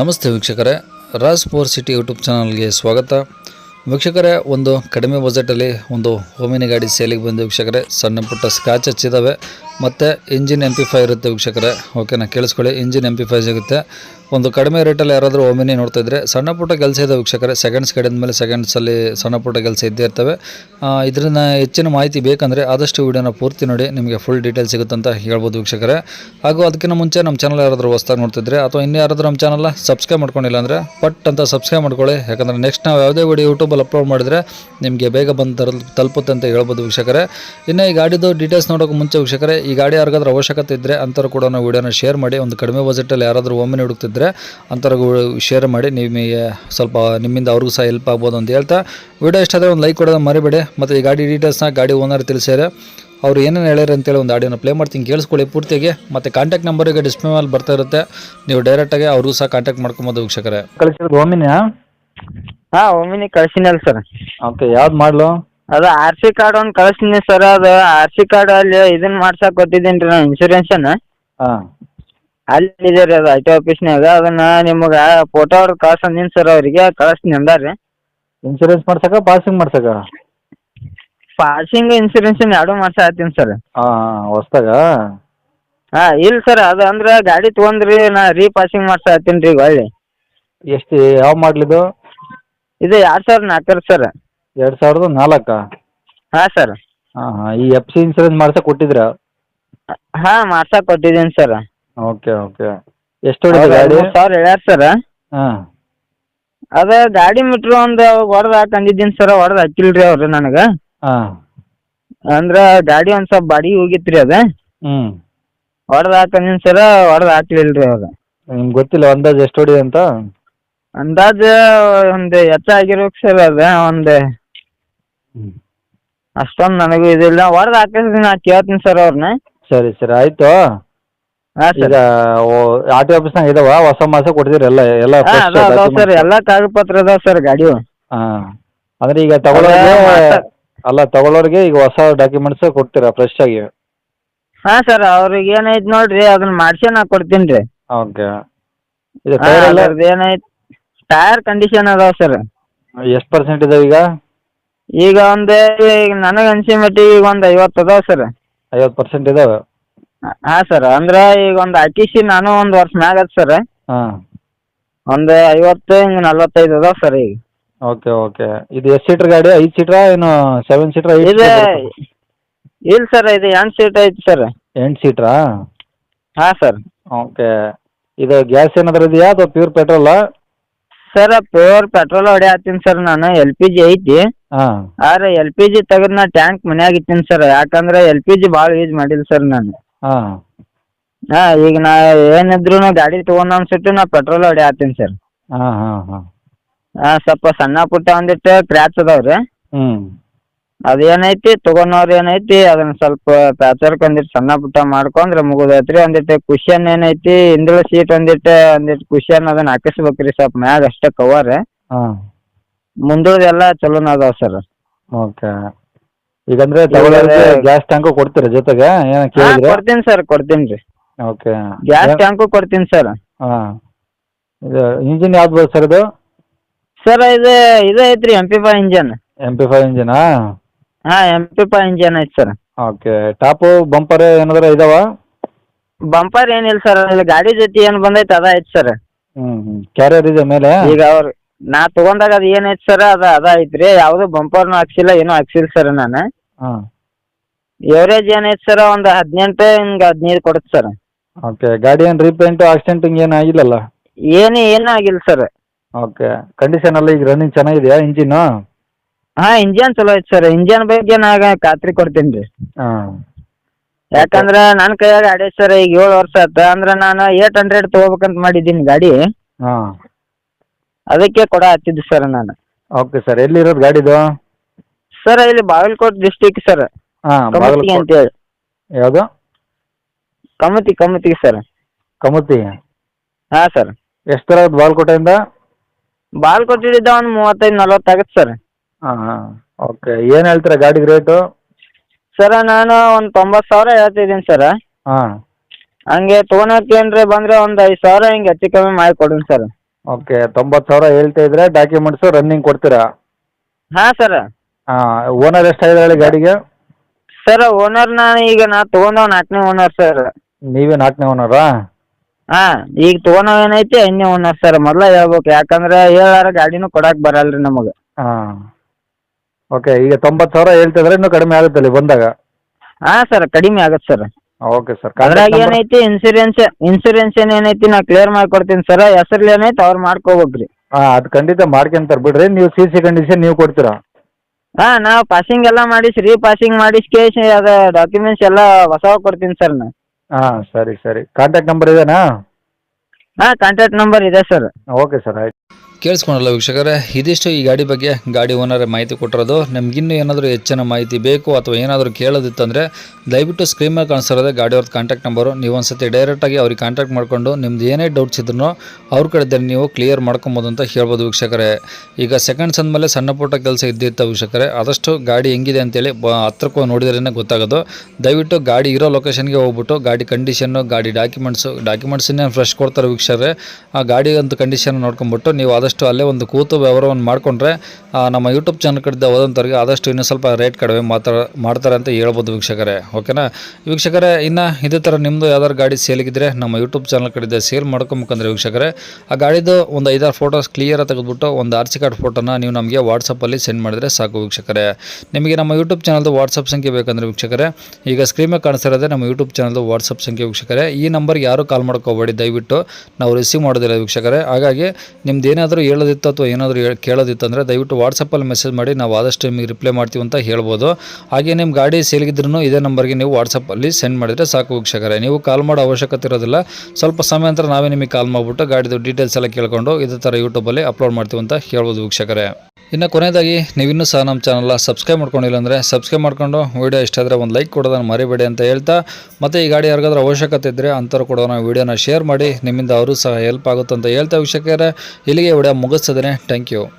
ನಮಸ್ತೆ ವೀಕ್ಷಕರೇ. Raj four city YouTube ಚಾನಲ್ಗೆ ಸ್ವಾಗತ. ವೀಕ್ಷಕರೇ, ಒಂದು ಕಡಿಮೆ ಬಜೆಟಲ್ಲಿ ಒಂದು ಹೋಮಿನಿ ಗಾಡಿ ಸೇಲಿಗೆ ಬಂದು ವೀಕ್ಷಕರೇ. ಸಣ್ಣ ಪುಟ್ಟ ಸ್ಕ್ರಾಚ್ ಹಚ್ಚಿದ್ದಾವೆ ಮತ್ತು ಇಂಜಿನ್ ಎಂ ಪಿ ಫೈ ಇರುತ್ತೆ ವೀಕ್ಷಕರೇ. ಓಕೆನಾ ಕೇಳಿಸ್ಕೊಳ್ಳಿ. ಇಂಜಿನ್ ಎಂ ಪಿ ಫೈ ಸಿಗುತ್ತೆ. ಒಂದು ಕಡಿಮೆ ರೇಟಲ್ಲಿ ಯಾರಾದರೂ ಓಮಿನಿ ನೋಡ್ತಾ ಇದ್ರೆ ಸಣ್ಣ ಪುಟ್ಟ ಕೆಲಸ ಇದೆ ವೀಕ್ಷಕರೇ. ಸೆಕೆಂಡ್ಸ್ ಕಡಿದ ಮೇಲೆ ಸೆಕೆಂಡ್ಸಲ್ಲಿ ಸಣ್ಣ ಪುಟ್ಟ ಕೆಲಸ ಇದ್ದೇ ಇರ್ತವೆ. ಇದರಿಂದ ಹೆಚ್ಚಿನ ಮಾಹಿತಿ ಬೇಕಂದರೆ ಆದಷ್ಟು ವಿಡಿಯೋನ ಪೂರ್ತಿ ನೋಡಿ ನಿಮಗೆ ಫುಲ್ ಡೀಟೇಲ್ ಅಂತ ಹೇಳ್ಬೋದು ವೀಕ್ಷಕರೇ. ಹಾಗೂ ಅದಕ್ಕಿಂತ ಮುಂಚೆ ನಮ್ಮ ಚಾನಲ್ ಯಾರಾದರೂ ಹೊಸ್ದಾಗಿ ನೋಡ್ತಿದ್ರೆ ಅಥವಾ ಇನ್ನೂ ಯಾರಾದರೂ ನಮ್ಮ ಚಾನಲ್ನ ಸಬ್ಸ್ಕ್ರೈಬ್ ಮಾಡ್ಕೊಂಡಿಲ್ಲ ಅಂದರೆ ಪಟ್ ಅಂತ ಸಬ್ಸ್ಕ್ರೈಬ್ ಮಾಡ್ಕೊಳ್ಳಿ. ಯಾಕಂದರೆ ನೆಕ್ಸ್ಟ್ ನಾವು ಯಾವುದೇ ವೀಡಿಯೋ ಯೂಟ್ಯೂಬಲ್ಲಿ ಅಪ್ಲೋಡ್ ಮಾಡಿದರೆ ನಿಮಗೆ ಬೇಗ ಬಂದು ತಲುಪುತ್ತೆ ಅಂತ ಹೇಳ್ಬೋದು ವೀಕ್ಷಕರೇ. ಇನ್ನು ಈ ಗಾಡಿದು ಡೀಟೇಲ್ಸ್ ನೋಡೋಕೆ ಮುಂಚೆ ವೀಕ್ಷಕರೇ ಈ ಗಾಡಿ ಯಾರಿಗಾದ್ರೂ ಅವಶ್ಯಕತೆ ಇದ್ದರೆ ಅಂಥವ್ರು ಕೂಡ ನಾವು ವಿಡಿಯೋನ ಶೇರ್ ಮಾಡಿ ಒಂದು ಕಡಿಮೆ ಬಜೆಟಲ್ಲಿ ಯಾರಾದರೂ ಒಮ್ಮೆ ಹುಡುಕ್ತಿದ್ರೆ ಅಂಥವ್ರಿಗೂ ಶೇರ್ ಮಾಡಿ ನಿಮಗೆ ಸ್ವಲ್ಪ ನಿಮ್ಮಿಂದ ಅವ್ರಿಗೂ ಸಹ ಹೆಲ್ಪ್ ಆಗ್ಬೋದು ಅಂತ ಹೇಳ್ತಾ ವಿಡಿಯೋ ಇಷ್ಟಾದರೆ ಒಂದು ಲೈಕ್ ಕೊಡೋದು ಮರಿಬೇಡಿ. ಮತ್ತು ಈ ಗಾಡಿ ಡೀಟೇಲ್ಸ್ನ ಗಾಡಿ ಓನರ್ ತಿಳಿಸ್ಯಾರೆ ಅವ್ರು ಏನೇನು ಹೇಳ್ಯಾರ ಅಂತೇಳಿ ಒಂದು ಆಡಿಯೋನ ಪ್ಲೇ ಮಾಡ್ತೀನಿ ಕೇಳಿಸ್ಕೊಳ್ಳಿ ಪೂರ್ತಿಯಾಗಿ. ಮತ್ತು ಕಾಂಟ್ಯಾಕ್ಟ್ ನಂಬರಿಗೆ ಡಿಸ್ಪ್ಲೇ ಮೇಲೆ ಬರ್ತಾ ಇರುತ್ತೆ. ನೀವು ಡೈರೆಕ್ಟಾಗಿ ಅವ್ರಿಗೂ ಸಹ ಕಾಂಟ್ಯಾಕ್ಟ್ ಮಾಡ್ಕೊಬೋದು ವೀಕ್ಷಕರೇ. ಕಳಿಸಿರೋದು ಓಮಿನಿಯಾ ಹಾಂ ಒಮ್ಮಿನಿ ಕಳ್ಸಿನಲ್ ಸರ್. ಓಕೆ ಯಾವ್ದು ಮಾಡಲು? ಅದು ಆರ್ ಸಿ ಕಾರ್ಡ್ ಒಂದು ಕಳಿಸ್ತೀನಿ ಸರ್ ಅದು ಆರ್ ಸಿ ಕಾರ್ಡ್ ಅಲ್ಲಿ ಇದನ್ನ ಮಾಡ್ಸಕ್ ಕೊಟ್ಟಿದ್ದೀನಿ ರೀ ನಾನು ಇನ್ಶೂರೆನ್ಸನ್ನ ಹಾಂ. ಅಲ್ಲಿ ಇದೆ ರೀ ಅದು ಐ ಟಿ ಆಫೀಸ್ನಾಗ ಅದನ್ನ ನಿಮಗೆ ಫೋಟೋ ಅವ್ರ ಕಳ್ಸಂದಿನಿ ಸರ್ ಅವರಿಗೆ ಕಳಿಸ್ತೀನಿ ಅಂದಾರ ಇನ್ಶೂರೆನ್ಸ್ ಮಾಡ್ಸಕ ಪಾಸಿಂಗ್ ಮಾಡ್ಸಕ? ಪಾಸಿಂಗ್ ಇನ್ಶೂರೆನ್ಸ್ ಎರಡೂ ಹತ್ತೀನಿ ಸರ್ ಹಾಂ ಹೊಸ್ದಾಗ? ಹಾ ಇಲ್ಲ ಸರ್ ಅದು ಅಂದ್ರೆ ಗಾಡಿ ತೊಗೊಂಡ್ರಿ ನಾ ರೀ ಪಾಸಿಂಗ್ ಹತ್ತೀನಿ ರೀ ಈಗ ಹೊಳ್ಳಿ ಎಷ್ಟು ಯಾವ ಮಾಡ್ಲಿದು ಇದು? ಎರಡು ಸಾವಿರ ನಾಲ್ಕರ ಸರ್ ಎರಡು ಸಾವಿರದ ನಾಲ್ಕಾ? ಹಾಂ ಸರ್. ಹಾಂ ಹಾಂ. ಈ ಎಫ್ ಸಿ ಇನ್ಸೂರೆನ್ಸ್ ಮಾಡ್ಸಕ್ಕೆ ಕೊಟ್ಟಿದ್ರ? ಹಾಂ ಮಾಡ್ಸಕ್ ಕೊಟ್ಟಿದ್ದೀನಿ ಸರ್. Okay okay. ಎಷ್ಟು ಹೊಡಿದೆ ಗಾಡಿ? ಸಾವಿರ ಹೇಳ್ಯಾರ ಸರ್. ಹಾಂ. ಅದ ಗಾಡಿ ಮೀಟ್ರ್ ಒಂದು ಹೊಡೆದು ಹಾಕಂದಿದ್ದೀನಿ ಸರ್. ಹೊಡೆದು ಹಾಕಿಲ್ರಿ ಅವ್ರು ನನಗೆ. ಹಾಂ. ಅಂದ್ರ ಗಾಡಿ ಒಂದ್ ಸ್ವಲ್ಪ ಬಾಡಿಗೆ ಹೋಗಿತ್ರಿ ಅದ. ಹ್ಞೂ ಹೊಡೆದು ಹಾಕಂದಿನಿ ಸರ್. ಹೊಡೆದು ಹಾಕ್ಲಿಲ್ರಿ ಅವ್ರು. ನಿಮ್ಗೆ ಗೊತ್ತಿಲ್ಲ ಅಂದಾಜು ಎಷ್ಟು ಹೊಡಿದೆ ಅಂತ? ಅಂದಾಜು ಒಂದು ಹೆಚ್ಚಾಗಿರ್ಬೇಕು ಸರ್ ಅದ. ಒಂದು ಅಷ್ಟೊಂದು ನನಗೂ ಇದಿಲ್ಲ. ಹೊಡೆದು ಹಾಕಿಸ್ತೀನಿ ನಾ ಕೇಳ್ತೀನಿ ಸರ್ ಅವ್ರನ್ನ ಸರಿ ಸರಿ. ಆಯಿತು. ಹಾಂ ಸರ್. ಈಗ ಆರ್ ಟಿ ಆಫೀಸ್ನಾಗ ಇದಾವ? ಹೊಸ ಮಾಸ ಕೊಡ್ತೀರಿ? ಎಲ್ಲ ಎಲ್ಲ ಹಾಂ ಅದಾವ ಅದಾವ ಸರ್. ಎಲ್ಲ ಕಾಗದ ಪತ್ರ ಅದಾವ ಸರ್ ಗಾಡಿ ಹಾ. ಅಂದ್ರೆ ಈಗ ತಗೊಳ್ಳೋರಿಗೆ ಮಾತ- ಅಲ್ಲ ತಗೊಳ್ಳೋರಿಗೆ ಈಗ ಹೊಸ ಡಾಕ್ಯುಮೆಂಟ್ಸ್ ಕೊಡ್ತೀರಾ ಫ್ರೆಶ್ ಆಗಿ? ಹಾ ಸರ್. ಅವ್ರಿಗೆ ಏನೈತಿ ನೋಡ್ರಿ ಅದನ್ನ ಮಾಡ್ಸಿ ನಾ ಕೊಡ್ತೀನಿ ರೀ. ಓಕೆ. ಇದು ಟೈರ್ ಎಲ್ಲ ಅದ್ರದ್ದು ಏನೈತಿ ಟೈರ್ ಕಂಡೀಷನ್ ಅದಾವ ಸರ್. ಎಷ್ಟು ಪರ್ಸೆಂಟ್ ಇದಾವೆ ಈಗ? ಈಗ ಒಂದು ಈಗ ನನಗೆ ಅನ್ಸಿ ಮಟ್ಟಿಗೆ ಈಗ ಒಂದು ಐವತ್ತು ಅದಾವ ಸರ್. ಐವತ್ತು ಪರ್ಸೆಂಟ್ ಇದಾವೆ? ಹಾಂ ಸರ್ ಅಂದ್ರೆ ಈಗ ಒಂದು ಹಾಕಿಸಿ ನಾನು ಒಂದು ವರ್ಷ ಮ್ಯಾಗ ಸರ್. ಹಾಂ. ಒಂದು ಐವತ್ತು ಹಿಂಗೆ ನಲ್ವತ್ತೈದು ಅದಾವ ಸರ್ ಈಗ. Okay okay. ಇದು ಎಷ್ಟು ಸೀಟ್ರ್ ಗಾಡಿ? ಐದು ಸೀಟ್ರಾ ಏನು ಸೆವೆನ್ ಸೀಟರ್ ಇದು ಇಲ್ಲ ಸರ್ ಇದು ಎಂಟು ಸೀಟ್ ಐತಿ ಸರ್. ಎಂಟು ಸೀಟ್ರಾ? ಹಾಂ ಸರ್. ಓಕೆ. ಇದು ಗ್ಯಾಸ್ ಏನಾದ್ರೂ ಇದೆಯಾ ಅಥವಾ ಪ್ಯೂರ್ ಪೆಟ್ರೋಲಾ ಸರ್ ಪ್ಯೂರ್ ಪೆಟ್ರೋಲ್ ಹಾಕ್ತೀನಿ ಸರ್ ನಾನು ಎಲ್ ಪಿ ಜಿ ಐತಿ. ಹಾಂ. ಆದ್ರೆ ಎಲ್ ಪಿ ಜಿ ತೆಗೆದು ನಾ ಟ್ಯಾಂಕ್ ಮನ್ಯಾಗ ಇಟ್ಟಿನಿ ಸರ್ ಯಾಕಂದ್ರೆ ಎಲ್ ಪಿ ಜಿ ಭಾಳ ಯೂಸ್ ಮಾಡಿಲ್ಲ ಸರ್ ನಾನು. ಹಾಂ. ಹಾಂ ಈಗ ನಾ ಏನಿದ್ರು ಗಾಡಿ ತಗೊಂಡ್ ಅನ್ಸಿಟ್ಟು ನಾ ಪೆಟ್ರೋಲ್ ಹೊಡ್ಯಾತೀನಿ ಸರ್ ಹಾಂ ಹಾಂ ಹಾಂ. ಹಾಂ ಸ್ವಲ್ಪ ಸಣ್ಣ ಪುಟ್ಟ ಒಂದಿಟ್ಟು ಕ್ರ್ಯಾಚ್ ಅದಾವ್ರಿ. ಹ್ಞೂ ಅದೇನೈತಿ ತಗೊಂಡವ್ರು ಏನೈತಿ ಅದನ್ನ ಸ್ವಲ್ಪ ಪ್ಯಾಚರ್ಕ್ ಒಂದಿಟ್ಟು ಸಣ್ಣ ಪುಟ್ಟ ಮಾಡ್ಕೊಂಡ್ರೆ ಮುಗುದೈತ್ರಿ. ಒಂದಿಟ್ಟು ಕುಷನ್ ಏನೈತಿ ಹಿಂದಿಳ ಸೀಟ್ ಒಂದಿಟ್ಟು ಒಂದಿಟ್ಟು ಕುಷನ್ ಅದನ್ನ ಹಾಕಿಸ್ಬೇಕ್ರಿ ಸ್ವಲ್ಪ ಮ್ಯಾಗ ಅಷ್ಟೇ ಕವರ್ ಹಾಂ. ಮುಂದುಳ್ದೆಲ್ಲ ಚಲೋನ ಅದಾವ ಸರ್ ಓಕೆ. ಈಗಂದ್ರೆ ತಗೊಳ್ಳೋರಿಗೆ ಗ್ಯಾಸ್ ಟ್ಯಾಂಕು ಕೊಡ್ತೀರಾ ಜೊತೆಗೆ? ಏನ ಕೇಳಿದ್ರೆ? ಕೊಡ್ತೀನಿ ಸರ್ ಕೊಡ್ತೀನಿ ರೀ. ಓಕೆ. ಗ್ಯಾಸ್ ಟ್ಯಾಂಕು ಕೊಡ್ತೀನಿ ಸರ್ ಹಾಂ. ಇದು ಇಂಜಿನ್ ಯಾವ್ದು ಬರುತ್ತೆ ಸರ್ ಇದು? ಸರ್ ಇದು ಇದು ಐತ್ರಿ M P engine M P five ಇಂಜಿನಾ ಹಾ ಎಂ ಪಿ ಫೈ ಇಂಜನ್ ಐತಿ ಸರ್ ಓಕೆ. ಟಾಪು ಬಂಪರ್ ಏನಾದ್ರು ಇದಾವ? ಬಂಪರ್ ಏನಿಲ್ಲ ಸರ್ ಇಲ್ಲಿ ಗಾಡಿ ಜೊತೆ ಏನು ಬಂದೈತೆ ಅದ ಐತಿ ಸರ್ ಹ್ಮ್ ಹ್ಞೂ ಕ್ಯಾರಿಯರ್ ಇದೆ ಮೇಲೆ? ಈಗ ಅವ್ರು ನಾ ತಗೊಂಡಾಗ ಅದು ಏನೈತಿ ಸರ್ ಅದ ಅದ ಐತ್ರಿ. ಯಾವುದು ಬಂಪರ್ನು ಹಾಕ್ಸಿಲ್ಲ ಏನೂ ಹಾಕ್ಸಿಲ್ಲ ಸರ್ ನಾನು. ಹಾಂ. ಎವರೇಜ್ ಏನೈತಿ ಸರ್ ಒಂದು ಹದಿನೆಂಟು ಹಿಂಗೆ ಹದಿನೈದು ಕೊಡುತ್ತೆ ಸರ್ ಓಕೆ ಗಾಡಿ ಏನು ರೀಪೇಂಟು ಆಕ್ಸಿಡೆಂಟಿಂಗ್ ಏನು ಆಗಿಲ್ಲಲ್ಲ? ಏನು ಏನೂ ಆಗಿಲ್ಲ ಸರ್ ಓಕೆ ಕಂಡೀಷನ್ ಎಲ್ಲ ಈಗ ರನ್ನಿಂಗ್ ಚೆನ್ನಾಗಿದೆಯಾ ಇಂಜಿನ್ ಹಾ ಇಂಜನ್ ಚಲೋ ಐತಿ ಸರ್ ಇಂಜನ್ ಬಗ್ಗೆ ನಾ ಖಾತ್ರಿ ಕೊಡ್ತೀನಿ ರೀ. ಹಾಂ. ಯಾಕಂದ್ರೆ ನನ್ನ ಕೈಯಾಗ ಗಾಡಿ ಸರ್ ಈಗ ಏಳು ವರ್ಷ ಆಯ್ತು ಅಂದ್ರೆ ನಾನು ಏಟ್ ಹಂಡ್ರೆಡ್ ತಗೋಬೇಕಂತ ಮಾಡಿದ್ದೀನಿ ಗಾಡಿ. ಹಾಂ. ಅದಕ್ಕೆ ಕೊಡ ಹತ್ತಿದ್ದು ಸರ್ ನಾನು. ಓಕೆ ಸರ್ ಎಲ್ಲಿರೋದು ಗಾಡಿದು? ಸರ್ ಇಲ್ಲಿ ಬಾಗಲಕೋಟೆ ಡಿಸ್ಟಿಕ್ ಸರ್ ಹಾಂ ಕಮತಿ ಬಾಗಲಕೋಟೆ. ಅಂತೇಳಿ. ಯಾವುದು? ಕಮತಿ ಕಮತಿ ಸರ್ ಕಮತಿ. ಹಾಂ ಸರ್ ಎಷ್ಟು ಥರ ಬಾಗಲಕೋಟೆಯಿಂದ? ಬಾಗಲಕೋಟೆಲಿದ್ದ ಒಂದು ಮೂವತ್ತೈದು ನಲ್ವತ್ತು ಆಗತ್ತೆ ಸರ್ ಹಾಂ ಹಾಂ. ಓಕೆ ಏನು ಹೇಳ್ತೀರಾ ಗಾಡಿ ರೇಟು ಸರ ನಾನು ಒಂದು ತೊಂಬತ್ತು ಸಾವಿರ ಹೇಳ್ತಿದ್ದೀನಿ ಸರ್ ಹಾಂ. ಹಂಗೆ ತೊಗೊಳಕ್ಕೆ ಏನ್ರಿ ಬಂದರೆ ಒಂದು ಐದು ಸಾವಿರ ಹಿಂಗೆ ಹೆಚ್ಚು ಕಮ್ಮಿ ಮಾಡಿ ಕೊಡೋಣ ಸರ್ ಓಕೆ ತೊಂಬತ್ತು ಸಾವಿರ ಹೇಳ್ತಾ ಇದ್ರೆ ಡಾಕ್ಯುಮೆಂಟ್ಸು ರನ್ನಿಂಗ್ ಕೊಡ್ತೀರಾ? ಹಾಂ ಸರ್ ಹಾಂ ಓನರ್ ಎಷ್ಟಾಗಿದೆ ಹೇಳಿ ಗಾಡಿಗೆ? ಸರ್ ಓನರ್ ನಾನು ಈಗ ನಾ ತೊಗೊಂಡವ್ ನಾಲ್ಕನೇ ಓನರ್ ಸರ್ ನೀವೇ ನಾಲ್ಕನೇ ಓನರಾ ಹಾಂ ಈಗ ತೊಗೊಂಡವ್ ಏನೈತಿ ಐದನೇ ಓನರ್ ಸರ್ ಮೊದಲ ಹೇಳ್ಬೇಕು ಯಾಕಂದ್ರೆ ಹೇಳಾರ ಗಾಡಿನೂ ಕೊಡಕ್ಕೆ ಬರಲ್ರಿ ನಮಗೆ. ಹಾಂ. ಓಕೆ ಈಗ ತೊಂಬತ್ತು ಸಾವಿರ ಹೇಳ್ತಿದ್ರೆ ಇನ್ನೂ ಕಡಿಮೆ ಆಗುತ್ತೆ ಅಲ್ಲಿ ಬಂದಾಗ? ಹಾಂ ಸರ್ ಕಡಿಮೆ ಆಗತ್ತೆ ಸರ್ ಓಕೆ ಸರ್ ಅದ್ರಾಗ ಏನೈತಿ ಇನ್ಸೂರೆನ್ಸ್ ಇನ್ಸೂರೆನ್ಸ್ ಏನೈತಿ ನಾ ಕ್ಲಿಯರ್ ಮಾಡ್ಕೊಡ್ತೀನಿ ಸರ್ ಹೆಸರು ಏನೈತಿ ಅವ್ರು ಮಾಡ್ಕೋಬೇಕ್ರಿ. ಹಾ ಅದು ಖಂಡಿತ ಮಾಡ್ಕೊಂತಾರೆ ಬಿಡ್ರಿ. ನೀವು ಸಿ ಸಿ ಕಂಡೀಷನ್ ನೀವು ಕೊಡ್ತೀರಾ? ಹಾ ನಾವು ಪಾಸಿಂಗ್ ಎಲ್ಲ ಮಾಡಿಸಿ ರೀ ಪಾಸಿಂಗ್ ಮಾಡಿಸಿ ಕೇಸ್ ಅದ ಡಾಕ್ಯುಮೆಂಟ್ಸ್ ಎಲ್ಲ ಹೊಸ ಕೊಡ್ತೀನಿ ಸರ್ ನಾ. ಹಾ ಸರಿ ಸರಿ. ಕಾಂಟ್ಯಾಕ್ಟ್ ನಂಬರ್ ಇದೆನಾ? ಹಾ ಕಾಂಟ್ಯಾಕ್ಟ್ ನಂಬರ್ ಇದೆ ಸರ್ ಓಕೆ ಸರ್ ಆಯ್ತು. ಕೇಳಿಸ್ಕೊಂಡಲ್ಲ ವೀಕ್ಷಕರೇ, ಇದಿಷ್ಟು ಈ ಗಾಡಿ ಬಗ್ಗೆ ಗಾಡಿ ಓನರ್ ಮಾಹಿತಿ ಕೊಟ್ಟಿರೋದು. ನಿಮ್ಗಿನ್ನೂ ಏನಾದರೂ ಹೆಚ್ಚಿನ ಮಾಹಿತಿ ಬೇಕು ಅಥವಾ ಏನಾದರೂ ಕೇಳೋದಿತ್ತಂದರೆ ದಯವಿಟ್ಟು ಸ್ಕ್ರೀನ್ ಮೇಲೆ ಕಾಣಿಸ್ತಿರೋದೇ ಗಾಡಿ ಅವ್ರದ್ದು ಕಾಂಟ್ಯಾಕ್ಟ್ ನಂಬರು ನೀವು ಒಂದು ಸತಿ ಡೈರೆಕ್ಟಾಗಿ ಅವ್ರಿಗೆ ಕಾಂಟ್ಯಾಕ್ಟ್ ಮಾಡಿಕೊಂಡು ನಿಮ್ದು ಏನೇ ಡೌಟ್ಸ್ ಇದ್ರೂ ಅವ್ರ ಕಡೆದಲ್ಲಿ ನೀವು ಕ್ಲಿಯರ್ ಮಾಡ್ಕೊಬೋದು ಅಂತ ಹೇಳ್ಬೋದು ವೀಕ್ಷಕರೇ. ಈಗ ಸೆಕೆಂಡ್ಸ್ ಅಂದಮೇಲೆ ಸಣ್ಣ ಪುಟ್ಟ ಕೆಲಸ ಇದ್ದಿತ್ತು ವೀಕ್ಷಕರೇ. ಆದಷ್ಟು ಗಾಡಿ ಹೆಂಗಿದೆ ಅಂತೇಳಿ ಬ, ಹತ್ರಕ್ಕೆ ನೋಡಿದ್ರೇ ಗೊತ್ತಾಗೋದು. ದಯವಿಟ್ಟು ಗಾಡಿ ಇರೋ ಲೊಕೇಶನ್ಗೆ ಹೋಗ್ಬಿಟ್ಟು ಗಾಡಿ ಕಂಡೀಷನ್ನು ಗಾಡಿ ಡಾಕ್ಯುಮೆಂಟ್ಸು ಡಾಕ್ಯುಮೆಂಟ್ಸನ್ನೇ ಫ್ರೆಶ್ ಕೊಡ್ತಾರೆ ವೀಕ್ಷಕರೇ. ಆ ಗಾಡಿ ಒಂದು ಕಂಡೀಷನ್ ನೋಡ್ಕೊಂಬಿಟ್ಟು ನೀವು ಆದಷ್ಟು ಅಲ್ಲೇ ಒಂದು ಕೂತು ವ್ಯವಹಾರವನ್ನು ಮಾಡಿಕೊಂಡ್ರೆ ನಮ್ಮ ಯೂಟ್ಯೂಬ್ ಚಾನಲ್ ಕಡೆದ ಹೋದಂಥವ್ರಿಗೆ ಆದಷ್ಟು ಇನ್ನೂ ಸ್ವಲ್ಪ ರೇಟ್ ಕಡಿಮೆ ಮಾತಾಡ ಮಾಡ್ತಾರೆ ಅಂತ ಹೇಳ್ಬೋದು ವೀಕ್ಷಕರೇ. ಓಕೆನಾ ವೀಕ್ಷಕರೇ, ಇನ್ನು ಇದೇ ಥರ ನಿಮ್ಮದು ಯಾವ್ದಾದ್ರು ಗಾಡಿ ಸೇಲಿಗಿದ್ರೆ ನಮ್ಮ ಯೂಟ್ಯೂಬ್ ಚಾನಲ್ ಕಡೆದ ಸೇಲ್ ಮಾಡ್ಕೊಬೇಕಂದ್ರೆ ವೀಕ್ಷಕರೇ, ಆ ಗಾಡಿದು ಒಂದು ಐದಾರು ಫೋಟೋಸ್ ಕ್ಲಿಯರ್ ತೆಗೆದುಬಿಟ್ಟು ಒಂದು ಆರ್ ಸಿ ಕಾರ್ಡ್ ಫೋಟೋನ ನೀವು ನಮಗೆ ವಾಟ್ಸಪ್ಪಲ್ಲಿ ಸೆಂಡ್ ಮಾಡಿದರೆ ಸಾಕು ವೀಕ್ಷಕರೇ. ನಿಮಗೆ ನಮ್ಮ ಯೂಟ್ಯೂಬ್ ಚಾನಲ್ದು ವಾಟ್ಸಪ್ ಸಂಖ್ಯೆ ಬೇಕಂದರೆ ವೀಕ್ಷಕರೇ, ಈಗ ಸ್ಕ್ರೀನ್ ಮೇಲೆ ಕಾಣಿಸ್ತಿರೋದೇ ನಮ್ಮ ಯೂಟ್ಯೂಬ್ ಚಾನಲ್ದು ವಾಟ್ಸಪ್ ಸಂಖ್ಯೆ ವೀಕ್ಷಕರೇ. ಈ ನಂಬರ್ಗೆ ಯಾರು ಕಾಲ್ ಮಾಡ್ಕೋಬೇಡಿ, ದಯವಿಟ್ಟು. ನಾವು ರಿಸೀವ್ ಮಾಡೋದಿಲ್ಲ ವೀಕ್ಷಕರೇ. ಹಾಗಾಗಿ ನಿಮ್ದು ಏನಾದರೂ ಹೇಳೋದಿತ್ತು ಅಥವಾ ಏನಾದರೂ ಕೇಳೋದಿತ್ತು ಅಂದರೆ ದಯವಿಟ್ಟು ವಾಟ್ಸಪ್ಪಲ್ಲಿ ಮೆಸೇಜ್ ಮಾಡಿ, ನಾವು ಆದಷ್ಟು ನಿಮಗೆ ರಿಪ್ಲೈ ಮಾಡ್ತೀವಿ ಅಂತ ಹೇಳ್ಬೋದು. ಹಾಗೆ ನಿಮ್ಮ ಗಾಡಿ ಸೇಲ್ಗಿದ್ರೂ ಇದೇ ನಂಬರ್ಗೆ ನೀವು ವಾಟ್ಸಪ್ಪಲ್ಲಿ ಸೆಂಡ್ ಮಾಡಿದರೆ ಸಾಕು ವೀಕ್ಷಕರೇ. ನೀವು ಕಾಲ್ ಮಾಡೋ ಅವಶ್ಯಕತೆ ಇರೋದಿಲ್ಲ. ಸ್ವಲ್ಪ ಸಮಯ ನಂತರ ನಾವೇ ನಿಮಗೆ ಕಾಲ್ ಮಾಡಿಬಿಟ್ಟು ಗಾಡಿದು ಡೀಟೇಲ್ಸ್ ಎಲ್ಲ ಕೇಳ್ಕೊಂಡು ಇದೇ ಥರ ಯೂಟ್ಯೂಬಲ್ಲಿ ಅಪ್ಲೋಡ್ ಮಾಡ್ತೀವಿ ಅಂತ ಹೇಳ್ಬೋದು ವೀಕ್ಷಕರೇ. ಇನ್ನು ಕೊನೆಯದಾಗಿ ನೀವಿನ್ನೂ ಸಹ ನಮ್ಮ ಚಾನಲ್ನ ಸಬ್ಸ್ಕ್ರೈಬ್ ಮಾಡ್ಕೊಂಡಿಲ್ಲ ಅಂದರೆ ಸಬ್ಸ್ಕ್ರೈಬ್ ಮಾಡ್ಕೊಂಡು ವೀಡಿಯೋ ಇಷ್ಟ ಆದರೆ ಒಂದು ಲೈಕ್ ಕೊಡೋದನ್ನು ಮರಿಬೇಡಿ ಅಂತ ಹೇಳ್ತಾ ಮತ್ತು ಈ ಗಾಡಿ ಯಾರಿಗಾದ್ರೂ ಅವಶ್ಯಕತೆ ಇದ್ದರೆ ಅಂಥವ್ರು ಕೂಡ ನಾವು ವೀಡಿಯೋನ ಶೇರ್ ಮಾಡಿ ನಿಮ್ಮಿಂದ ಅವರು ಸಹ ಹೆಲ್ಪ್ ಆಗುತ್ತೆ ಅಂತ ಹೇಳ್ತಾ ವೀಕ್ಷಕರೇ, ಇಲ್ಲಿಗೆ ವಿಡಿಯೋ ಮುಗಿಸ್ತಿದ್ದೇನೆ ಥ್ಯಾಂಕ್ ಯು